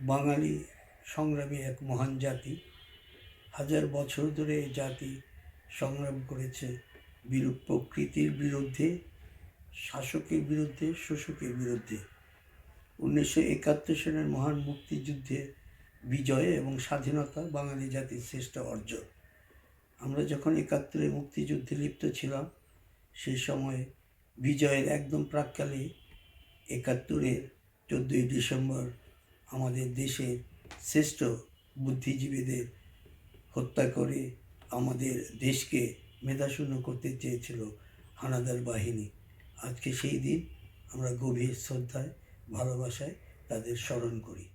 বাঙালি সংগ্রামী এক মহান জাতি। হাজার বছর ধরে এই জাতি সংগ্রাম করেছে। বিরূপ প্রকৃতির বিরুদ্ধে, শাসকের বিরুদ্ধে, শোষকের বিরুদ্ধে। উনিশশো একাত্তর সালের মহান মুক্তিযুদ্ধে বিজয় এবং স্বাধীনতা বাঙালি জাতির শ্রেষ্ঠ অর্জন। আমরা যখন একাত্তরে মুক্তিযুদ্ধে লিপ্ত ছিলাম সেই সময় বিজয়ের একদম প্রাককালে একাত্তরের চোদ্দোই ডিসেম্বর আমাদের দেশের শ্রেষ্ঠ বুদ্ধিজীবীদের হত্যা করে আমাদের দেশকে মেধাশূন্য করতে চেয়েছিল হানাদার বাহিনী। আজকে সেই দিন আমরা গভীর শ্রদ্ধায়, ভালোবাসায় তাদের স্মরণ করি।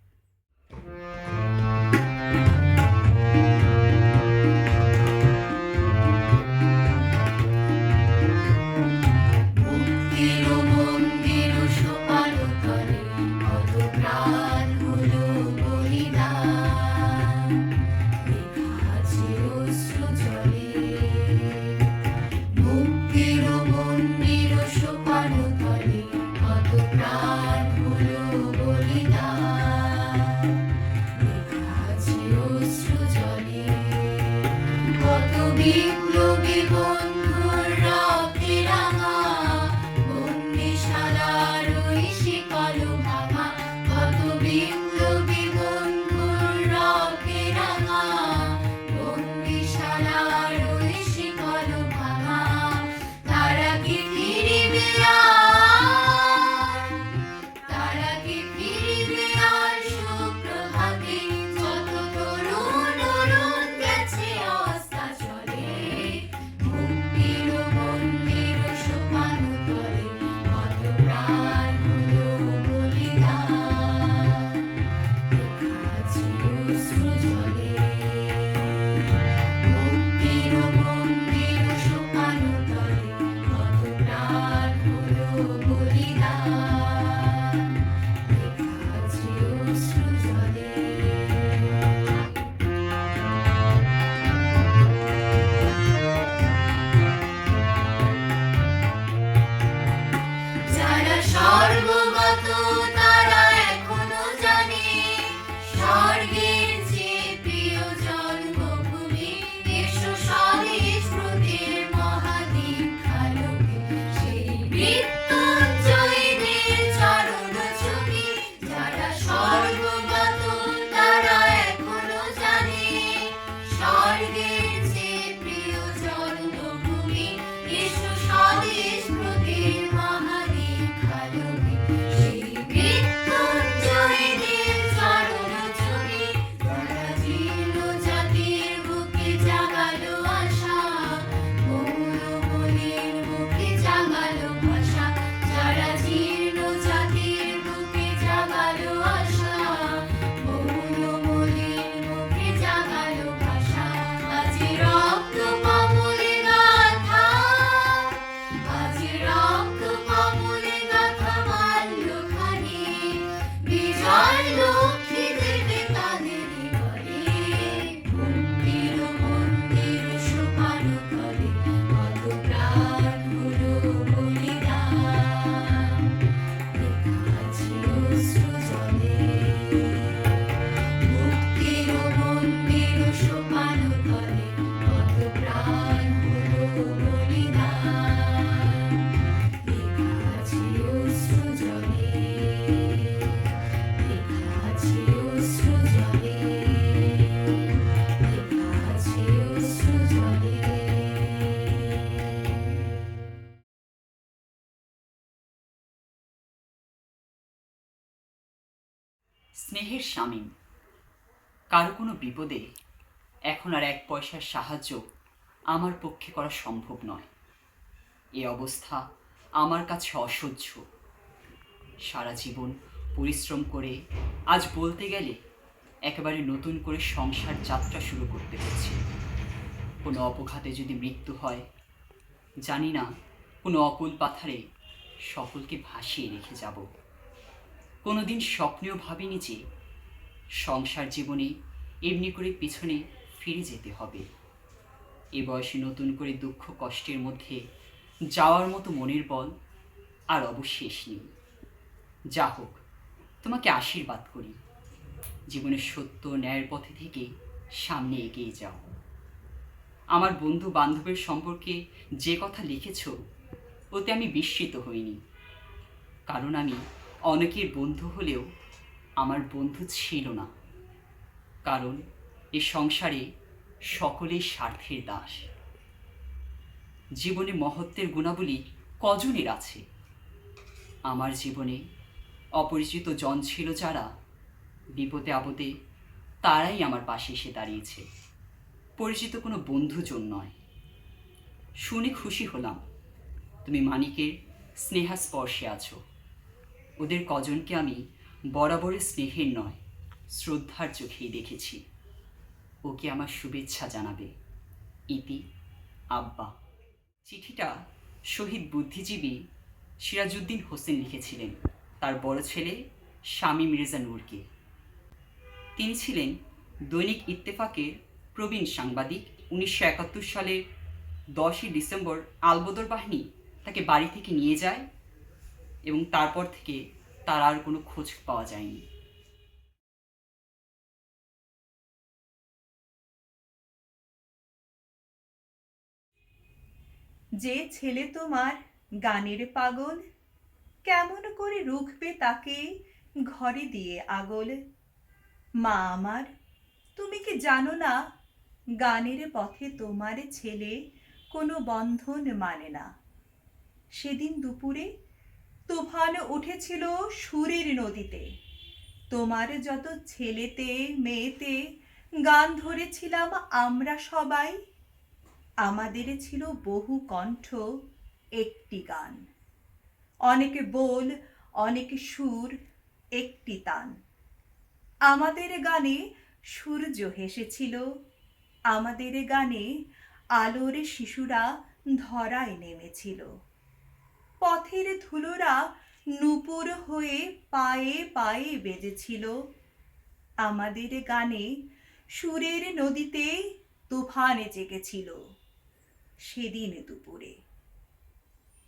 Saludos. স্নেহের স্বামী কারও কোনো বিপদে এখন আর এক পয়সার সাহায্য আমার পক্ষে করা সম্ভব নয়। এ অবস্থা আমার কাছে অসহ্য। সারা জীবন পরিশ্রম করে আজ বলতে গেলে একেবারে নতুন করে সংসার যাত্রা শুরু করতে হচ্ছে। কোনো অপঘাতে যদি মৃত্যু হয়, জানি না কোনো অকুল পাথারে সকলকে ভাসিয়ে রেখে যাব। কোনোদিন স্বপ্নেও ভাবিনি যে সংসার জীবনে এমনি করে পিছনে ফিরে যেতে হবে। এ বয়সে নতুন করে দুঃখ কষ্টের মধ্যে যাওয়ার মতো মনের বল আর অবশেষ নেই। যা হোক, তোমাকে আশীর্বাদ করি। জীবনের সত্য ন্যায়ের পথে থেকে সামনে এগিয়ে যাও। আমার বন্ধু বান্ধবের সম্পর্কে যে কথা লিখেছ, ওতে আমি বিস্মিত হইনি। কারণ আমি অনেকের বন্ধু হলেও আমার বন্ধু ছিল না। কারণ এ সংসারে সকলেই স্বার্থের দাস। জীবনে মহত্বের গুণাবলী কজনের আছে? আমার জীবনে অপরিচিত জন ছিল যারা বিপদে আপদে তারাই আমার পাশে এসে দাঁড়িয়েছে। পরিচিত কোনো বন্ধুজন নয়। শুনে খুশি হলাম। তুমি মানিকের স্নেহা স্পর্শে আছো। ওদের কজনকে আমি বরাবরের স্নেহের নয়, শ্রদ্ধার চোখেই দেখেছি। ওকে আমার শুভেচ্ছা জানাবে। ইতি, আব্বা। চিঠিটা শহীদ বুদ্ধিজীবী সিরাজউদ্দিন হোসেন লিখেছিলেন, তার বড় ছেলে স্বামী মির্জা নূরকে। তিনি ছিলেন দৈনিক ইত্তেফাকের প্রবীণ সাংবাদিক। উনিশশো একাত্তর সালের দশই ডিসেম্বর আলবদর বাহিনী তাকে বাড়ি থেকে নিয়ে যায় এবং তারপর থেকে তার আর কোনো খোঁজ পাওয়া যায়নি। যে ছেলে তোমার গানের পাগল, কেমন করে রুখবে তাকে ঘরে দিয়ে আগল? মা আমার, তুমি কি জানো না, গানের পথে তোমার ছেলে কোনো বন্ধন মানে না। সেদিন দুপুরে তুফান উঠেছিল সুরের নদীতে। তোমার যত ছেলেতে, মেয়েতে গান ধরেছিলাম আমরা সবাই, আমাদের ছিল বহু কণ্ঠ একটি গান। অনেক বোল, অনেক সুর, একটি তান। আমাদের গানে সূর্য হেসেছিল, আমাদের গানে আলোর শিশুরা ধরায় নেমেছিল। পথের ধুলোরা নূপুর হয়ে পায়ে পায়ে বেজেছিল। আমাদের গানে সুরের নদীতে তুফানে জেগেছিল সেদিন দুপুরে।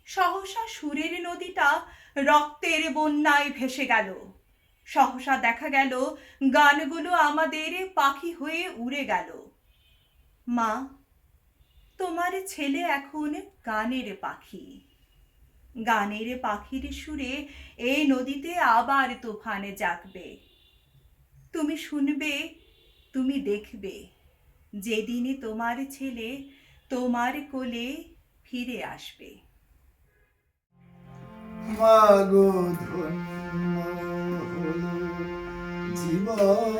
সহসা সুরের নদীটা রক্তের বন্যায় ভেসে গেল। সহসা দেখা গেল, গানগুলো আমাদের পাখি হয়ে উড়ে গেল। মা, তোমার ছেলে এখন গানের পাখি। গানের পাখির সুরে এই নদীতে আবার তুফানে জাগবে। তুমি শুনবে, তুমি দেখবে, যেদিনে তোমার ছেলে তোমার কোলে ফিরে আসবে। মাগো ধন্য জীবন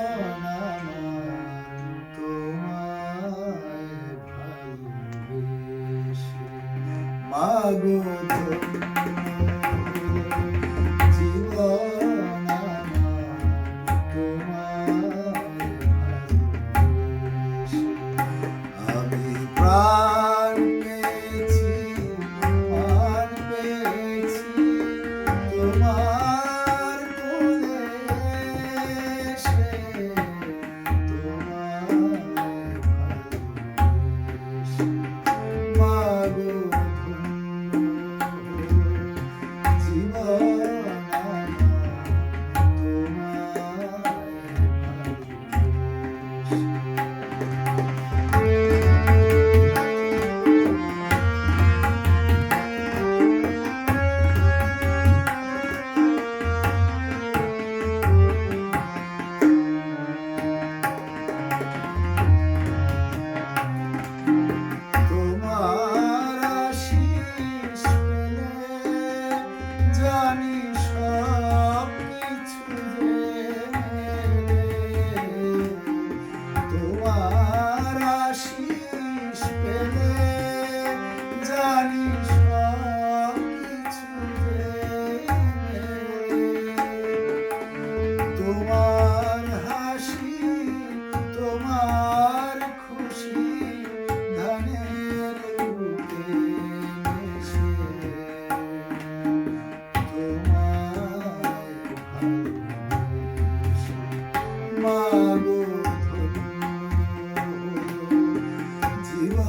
তোমায় ভালোবেসে। মাগো তোমার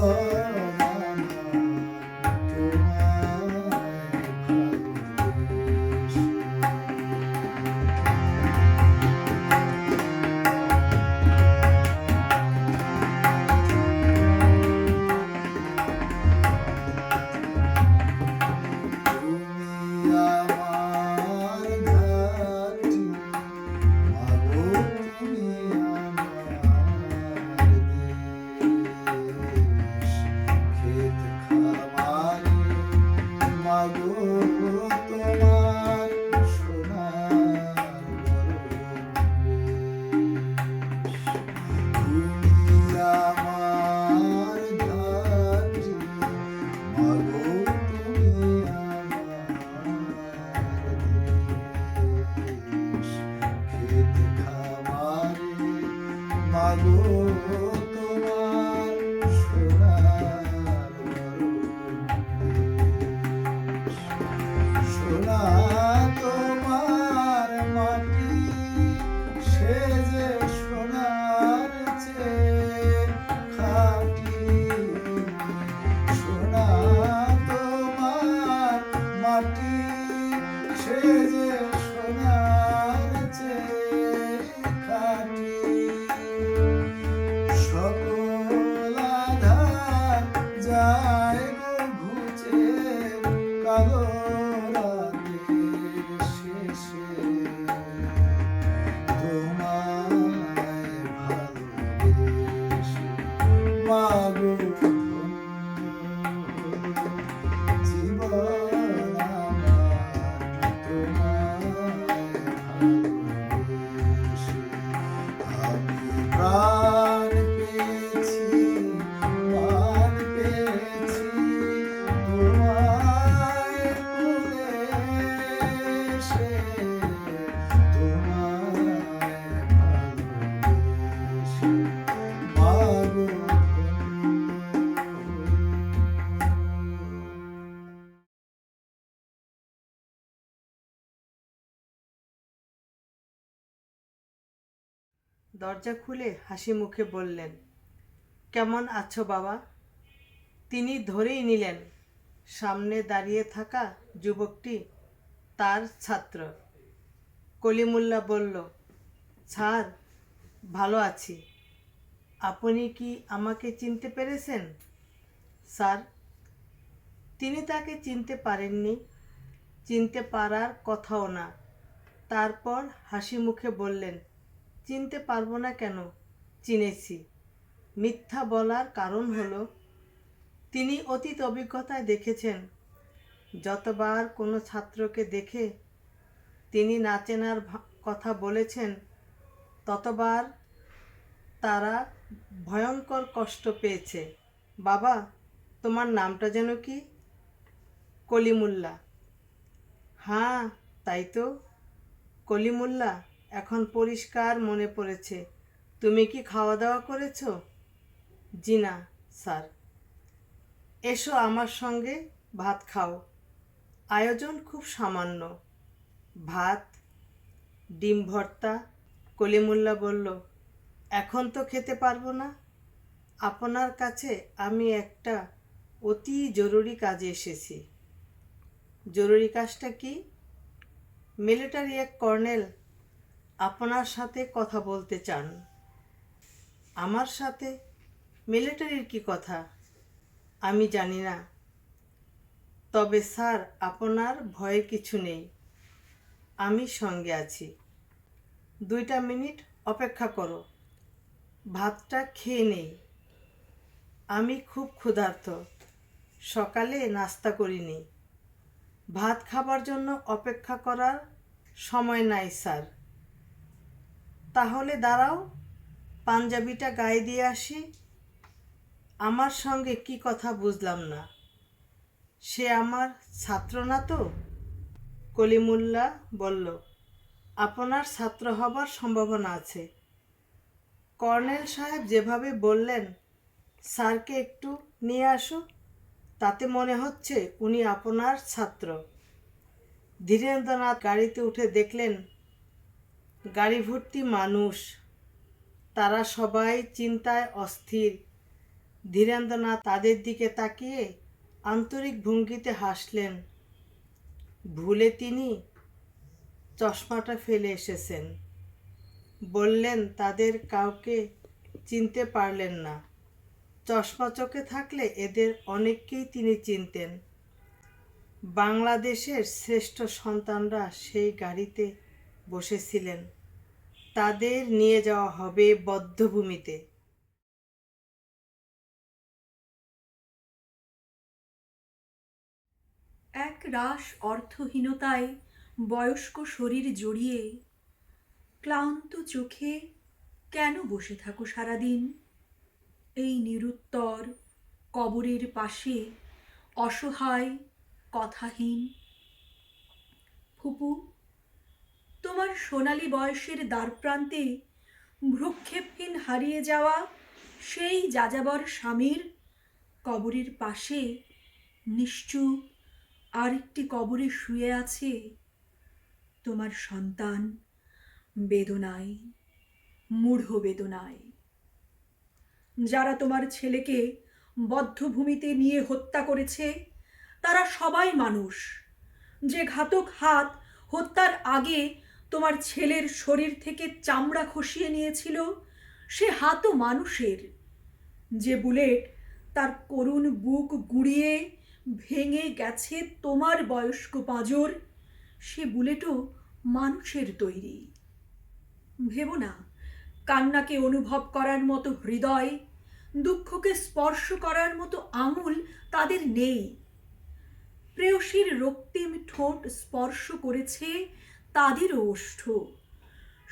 啊 সে দরজা খুলে হাসি মুখে বললেন, কেমন আছো বাবা? তিনি ধরেই নিলেন, সামনে দাঁড়িয়ে থাকা যুবকটি তার ছাত্র। কলিমুল্লা বলল, স্যার, ভালো আছি। আপনি কি আমাকে চিনতে পেরেছেন? স্যার, তিনি তাকে চিনতে পারেননি। চিনতে পারার কথাও না। তারপর হাসি মুখে বললেন চিনতে পারব না কেন? চিনেছি। মিথ্যা বলার কারণ হলো, তিনি অতীত অভিজ্ঞতায় দেখেছেন। যতবার কোনো ছাত্রকে দেখে তিনি না চেনার কথা বলেছেন, ততবার তারা ভয়ঙ্কর কষ্ট পেয়েছে। বাবা, তোমার নামটা যেন কি? কলিমুল্লা। হ্যাঁ তাই তো। কলিমুল্লা? এখন পরিষ্কার মনে পড়েছে। তুমি কি খাওয়া দাওয়া করেছ? জি না স্যার। এসো আমার সঙ্গে ভাত খাও। আয়োজন খুব সামান্য। ভাত, ডিম ভর্তা, কলিমুল্লা বলল, এখন তো খেতে পারব না। আপনার কাছে আমি একটা অতি জরুরি কাজে এসেছি। জরুরি কাজটা কি? মিলিটারি এক কর্নেল আপনার সাথে কথা বলতে চান। আমার সাথে মিলিটারির কি কথা? আমি জানি না। তবে স্যার, আপনার ভয়ের কিছু নেই। আমি সঙ্গে আছি। দুইটা মিনিট অপেক্ষা করো। ভাতটা খেয়ে নেই। আমি খুব ক্ষুধার্ত। সকালে নাস্তা করিনি। ভাত খাবার জন্য অপেক্ষা করার সময় নাই, স্যার। তাহলে দাঁড়াও, পাঞ্জাবিটা গায়ে দিয়ে আসি। আমার সঙ্গে কি কথা বুঝলাম না। সে আমার ছাত্র না তো? কলিমুল্লা বলল, আপনার ছাত্র হবার সম্ভাবনা আছে। কর্নেল সাহেব যেভাবে বললেন, স্যারকে একটু নিয়ে আসো তাতে মনে হচ্ছে উনি আপনার ছাত্র। ধীরেন্দ্রনাথ গাড়িতে উঠে দেখলেন গাড়ি ভর্তি মানুষ। তারা সবাই চিন্তায় অস্থির। ধীরেন্দ্রনাথ তাদের দিকে তাকিয়ে আন্তরিক ভঙ্গিতে হাসলেন। ভুলে তিনি চশমাটা ফেলে এসেছেন। বললেন, তাদের কাউকে চিনতে পারলেন না। চশমা চোখে থাকলে এদের অনেককেই তিনি চিনতেন। বাংলাদেশের শ্রেষ্ঠ সন্তানরা সেই গাড়িতে বসেছিলেন। তাদের নিয়ে যাওয়া হবে বদ্ধভূমিতে। এক রাস অর্থহীনতায় বয়স্ক শরীর জড়িয়ে ক্লান্ত চোখে কেন বসে থাকো সারাদিন? এই নিরুত্তর কবরের পাশে অসহায়, কথাহীন ফুপু তোমার সোনালি বয়সের দ্বারপ্রান্তে ভ্রুক্ষেপহীন হারিয়ে যাওয়া সেই যাযাবর স্বামীর কবরের পাশে নিশ্চুপ আরেকটি কবরে শুয়ে আছে তোমার সন্তান বেদনায়, মূঢ় বেদনায়। যারা তোমার ছেলেকে বদ্ধভূমিতে নিয়ে হত্যা করেছে, তারা সবাই মানুষ। যে ঘাতক হাত হত্যার আগে তোমার ছেলের শরীর থেকে চামড়া খসিয়ে নিয়েছিল, সে হাতও মানুষের। যে বুলেট তার করুণ বুক গুঁড়িয়ে ভেঙে গেছে তোমার বয়স্ক পাঁজর, সে বুলেটও মানুষের তৈরি। ভেবো না, কান্নাকে অনুভব করার মতো হৃদয়, দুঃখকে স্পর্শ করার মতো আঙুল তাদের নেই। প্রেয়সীর রক্তিম ঠোঁট স্পর্শ করেছে তাদেরও ওষ্ঠ।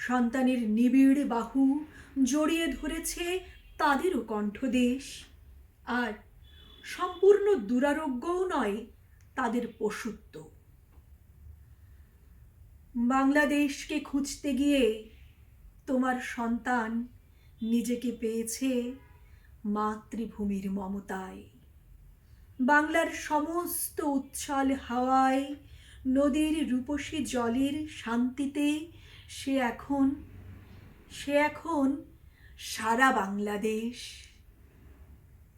সন্তানের নিবিড় বাহু জড়িয়ে ধরেছে তাদেরও কণ্ঠদেশ। আর সম্পূর্ণ দুরারোগ্যও নয়, তাদের পশুত্ব। বাংলাদেশকে খুঁজতে গিয়ে তোমার সন্তান নিজেকে পেয়েছে মাতৃভূমির মমতায়। বাংলার সমস্ত উচ্ছল হাওয়ায় নদীর রূপসী জলের শান্তিতে সে এখন সে এখন সারা বাংলাদেশ।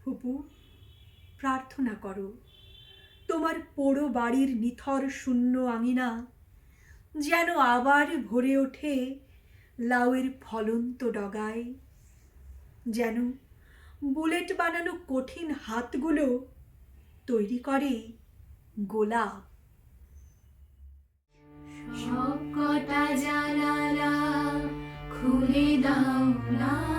ফুপু, প্রার্থনা করো, তোমার পোড়ো বাড়ির নিথর শূন্য আঙিনা যেন আবার ভরে ওঠে লাউয়ের ফলন্ত ডগায়। যেন বুলেট বানানো কঠিন হাতগুলো তৈরি করে গোলাপ। সব কটা জানালা খুলে দাও না।